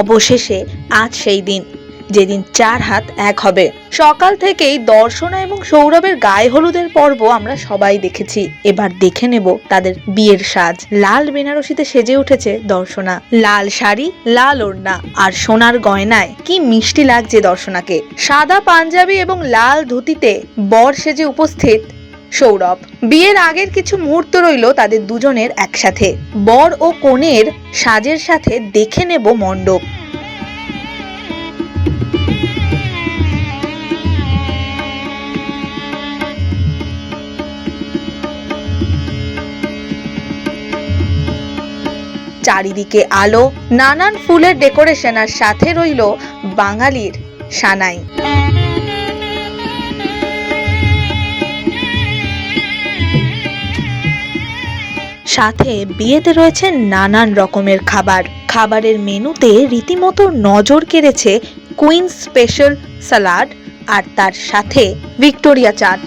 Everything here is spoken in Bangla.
অবশেষে আজ সেই দিন, যেদিন চার হাত এক হবে। সকাল থেকেই দর্শনা এবং সৌরভের গায়ে হলুদের পর্ব আমরা সবাই দেখেছি। এবার দেখে নেব তাদের বিয়ের সাজ। লাল বেনারসিতে সেজে উঠেছে দর্শনা। লাল শাড়ি, লাল ওড়না আর সোনার গয়নায় কি মিষ্টি লাগছে দর্শনাকে। সাদা পাঞ্জাবি এবং লাল ধুতিতে বর সেজে উপস্থিত সৌরভ। বিয়ের আগের কিছু মুহূর্ত রইল তাদের দুজনের একসাথে। বর ও কনের সাজের সাথে দেখে নেব মণ্ডপ। চারিদিকে আলো, নানান ফুলের ডেকোরেশন আর সাথে রইল বাঙালির সানাই। সাথে বিয়েতে রয়েছে নানান রকমের খাবার। খাবারের মেনুতে রীতিমতো নজর কেড়েছে কুইন স্পেশাল সালাড আর তার সাথে ভিক্টোরিয়া চাট।